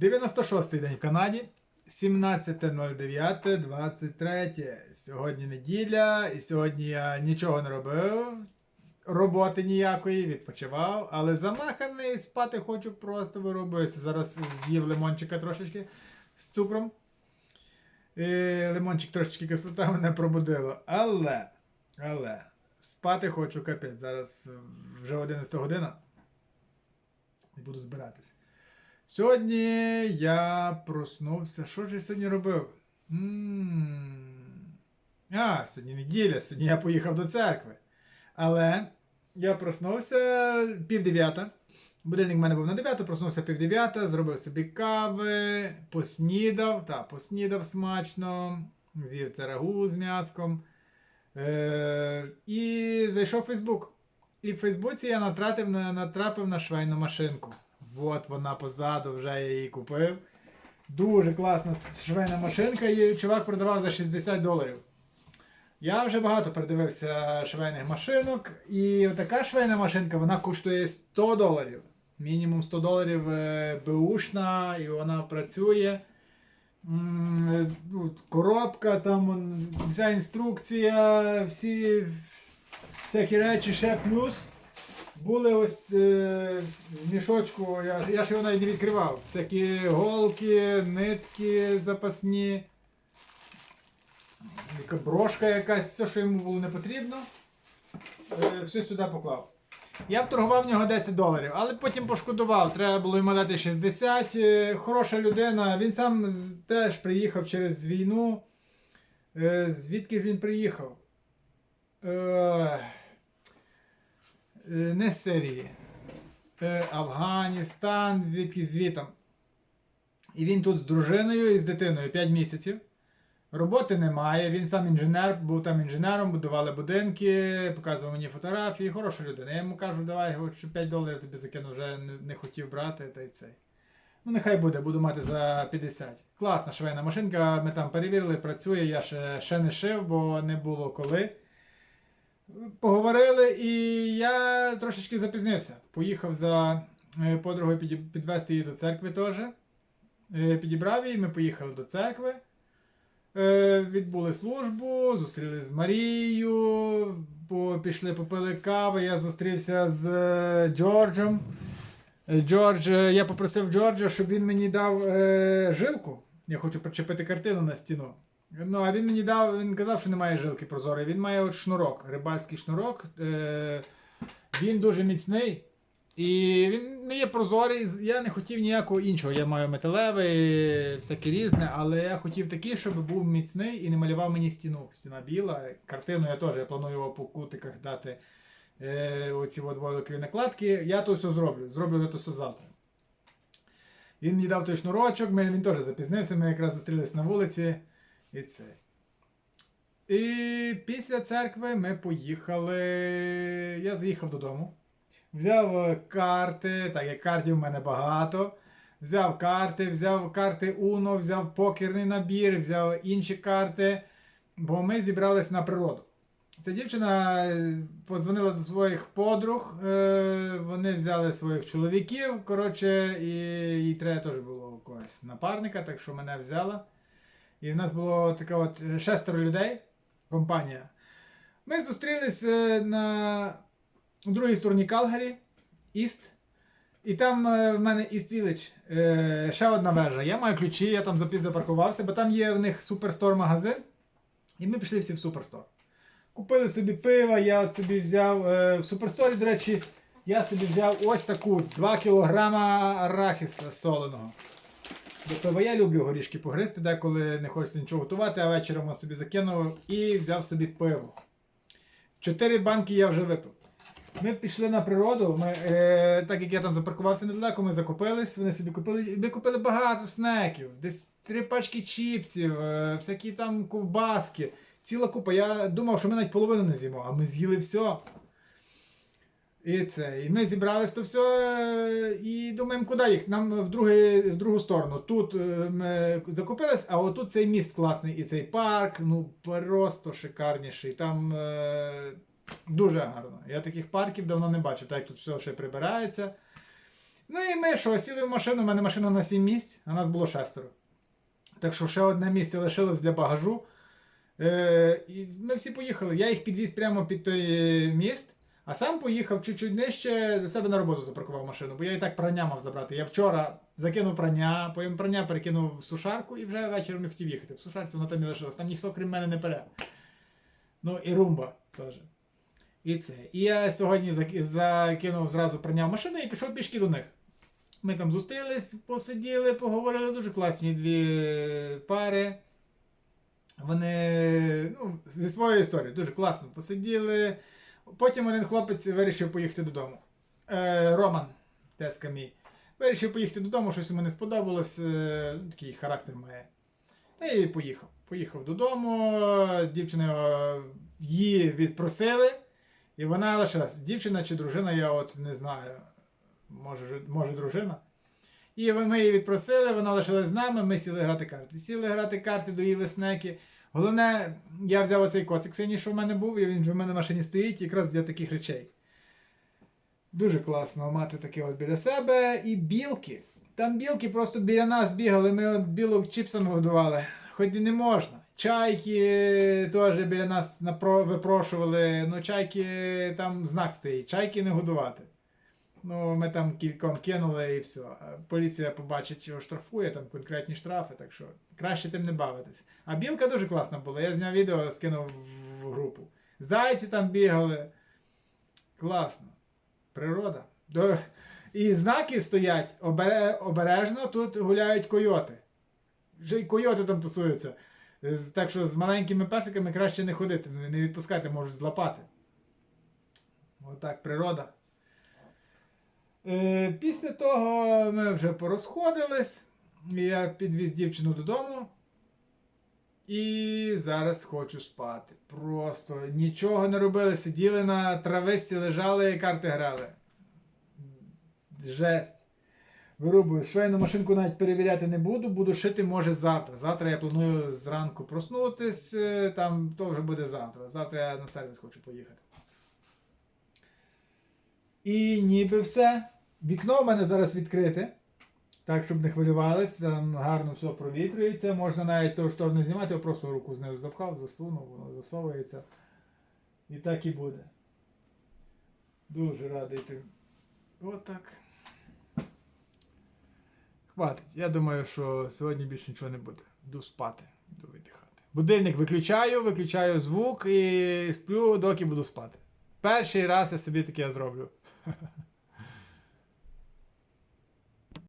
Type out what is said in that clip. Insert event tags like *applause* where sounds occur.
96-й день в Канаді. 17.09.23. Сьогодні неділя, і сьогодні я нічого не робив. Роботи ніякої, відпочивав, але замаханий спати хочу просто виробився. Зараз з'їв лимончика трошечки з цукром. І лимончик трошечки кислота мене пробудило. Але, але, спати хочу капець. Зараз вже 11 година. І буду збиратись. Сьогодні я проснувся. Що ж я сьогодні робив? м А, сьогодні неділя, сьогодні я поїхав до церкви. Але я проснувся пів дев'ята. Будильник в мене був на 9, проснувся пів дев'ята, зробив собі кави, поснідав, та, поснідав смачно, з'їв це рагу з м'яском. Е- і зайшов в Фейсбук. І в Фейсбуці я натрапив натрапив на швейну машинку. От вона позаду, вже я її купив. Дуже класна швейна машинка, її чувак продавав за 60 доларів. Я вже багато передивився швейних машинок, і така швейна машинка вона коштує 100 доларів. Мінімум 100 доларів е, беушна, і вона працює. Е, ну, Коробка, там вся інструкція, всі всякі речі ще плюс. Були ось е, мішочку, я, я ж його навіть не відкривав. Всякі голки, нитки запасні. Брошка якась, все, що йому було не потрібно. Е, все сюди поклав. Я вторгував в нього 10 доларів, але потім пошкодував. Треба було йому дати 60. Е, Хороша людина. Він сам теж приїхав через війну. Е, Звідки ж він приїхав? Е, Не з Сирії. Е, Афганістан, звідки звітом. І він тут з дружиною і з дитиною 5 місяців. Роботи немає, він сам інженер, був там інженером, будували будинки, показував мені фотографії, хороша людина. Я йому кажу, давай хоч 5 доларів тобі закину, вже не хотів брати, та й цей. Ну, нехай буде, буду мати за 50. Класна швейна машинка, ми там перевірили, працює, я ще, ще не шив, бо не було коли. Поговорили, і я трошечки запізнився. Поїхав за е, подругою підвести її до церкви теж. Е, Підібрав її, ми поїхали до церкви. Е, Відбули службу, зустрілися з Марією, пішли попили кави. Я зустрівся з Джорджем. Джордж, я попросив Джорджа, щоб він мені дав жилку. Я хочу причепити картину на стіну. Ну, а він мені дав, він казав, що немає жилки прозорої. Він має от шнурок, рибальський шнурок. Е, він дуже міцний. І він не є прозорий. Я не хотів ніякого іншого. Я маю металевий, всяке різне, але я хотів такий, щоб був міцний і не малював мені стіну. Стіна біла. Картину я теж я планую по кутиках дати е, оці от накладки. Я то все зроблю. Зроблю то все завтра. Він мені дав той шнурочок, ми, він теж запізнився, ми якраз зустрілись на вулиці. І це. І після церкви ми поїхали. Я заїхав додому. Взяв е, карти, так як картів в мене багато. Взяв карти, взяв карти Uno, взяв покерний набір, взяв інші карти, бо ми зібрались на природу. Ця дівчина е, подзвонила до своїх подруг, е, вони взяли своїх чоловіків, коротше, і їй треба теж було когось напарника, так що мене взяла. І в нас було таке от е, шестеро людей, компанія. Ми зустрілись е, на другій стороні Калгарі, Іст. І там е, в мене East Village, ще одна вежа. Я маю ключі, я там запіз запаркувався, бо там є в них суперстор магазин. І ми пішли всі в суперстор. Купили собі пива, я собі взяв. В суперсторі, до речі, я собі взяв ось таку 2 кг арахіса соленого. До пива я люблю горішки погризти, деколи не хочеться нічого готувати, а вечором я собі закинув і взяв собі пиво. Чотири банки я вже випив. Ми пішли на природу, ми, е, так як я там запаркувався недалеко, ми закупились, вони собі купили. Ми купили багато снеків, десь три пачки чіпсів, е, всякі там ковбаски, ціла купа. Я думав, що ми навіть половину не з'їмо, а ми з'їли все. І це. І ми зібрались то все е, і думаємо, куди їх? Нам в, другий, в другу сторону. Тут е, ми закупились, а отут цей міст класний і цей парк, ну просто шикарніший. Там е, дуже гарно. Я таких парків давно не бачив, так як тут все ще прибирається. Ну і ми що, сіли в машину, у мене машина на 7 місць, а нас було шестеро. Так що ще одне місце лишилось для багажу. Е, і ми всі поїхали. Я їх підвіз прямо під той е, міст, а сам поїхав чуть-чуть нижче до себе на роботу запаркував машину, бо я і так прання мав забрати. Я вчора закинув прання, потім прання перекинув в сушарку і вже вечором не хотів їхати. В сушарці воно там і лишилось. Там ніхто крім мене не пере. Ну і румба теж. І це. І я сьогодні закинув зразу прання в машину і пішов пішки до них. Ми там зустрілись, посиділи, поговорили дуже класні дві пари. Вони ну, зі своєю історією дуже класно посиділи. Потім один хлопець вирішив поїхати додому. Е, Роман, тезка мій. Вирішив поїхати додому, щось йому не сподобалось. Е, такий характер має. Та і поїхав. Поїхав додому, дівчина її відпросили, і вона лишилась. Дівчина чи дружина, я от не знаю. Може, може дружина. І ми її відпросили, вона лишилась з нами, ми сіли грати карти. Сіли грати карти, доїли снеки. Головне, я взяв оцей коцик синій, що в мене був, і він вже в мене в машині стоїть якраз для таких речей. Дуже класно мати таке от біля себе. І білки. Там білки просто біля нас бігали, ми от білок чіпсами годували. Хоч і не можна. Чайки теж біля нас випрошували. Ну, чайки там знак стоїть. Чайки не годувати. Ну, ми там кільком кинули і все. Поліція побачить, що штрафує, там конкретні штрафи, так що краще тим не бавитись. А білка дуже класна була. Я зняв відео, скинув в групу. Зайці там бігали. Класно. Природа. До... І знаки стоять обере... обережно, тут гуляють койоти. Вже й койоти там тусуються. Так що з маленькими песиками краще не ходити, не відпускати, можуть злапати. Отак, природа. Е, після того ми вже порозходились. Я підвіз дівчину додому. І зараз хочу спати. Просто нічого не робили. Сиділи на травичці, лежали і карти грали. Жесть. Вирубую. Швейну машинку навіть перевіряти не буду, буду шити може завтра. Завтра я планую зранку проснутись, е, там то вже буде завтра. Завтра я на сервіс хочу поїхати. І ніби все. Вікно в мене зараз відкрите. Так, щоб не хвилювались, там гарно все провітрюється. Можна навіть ту штору не знімати, я просто руку з нею запхав, засунув, воно засовується. І так і буде. Дуже радий ти. Отак. Хватить. Я думаю, що сьогодні більше нічого не буде. Йду спати, йду віддихати. Будильник виключаю, виключаю звук і сплю, доки буду спати. Перший раз я собі таке зроблю. *laughs*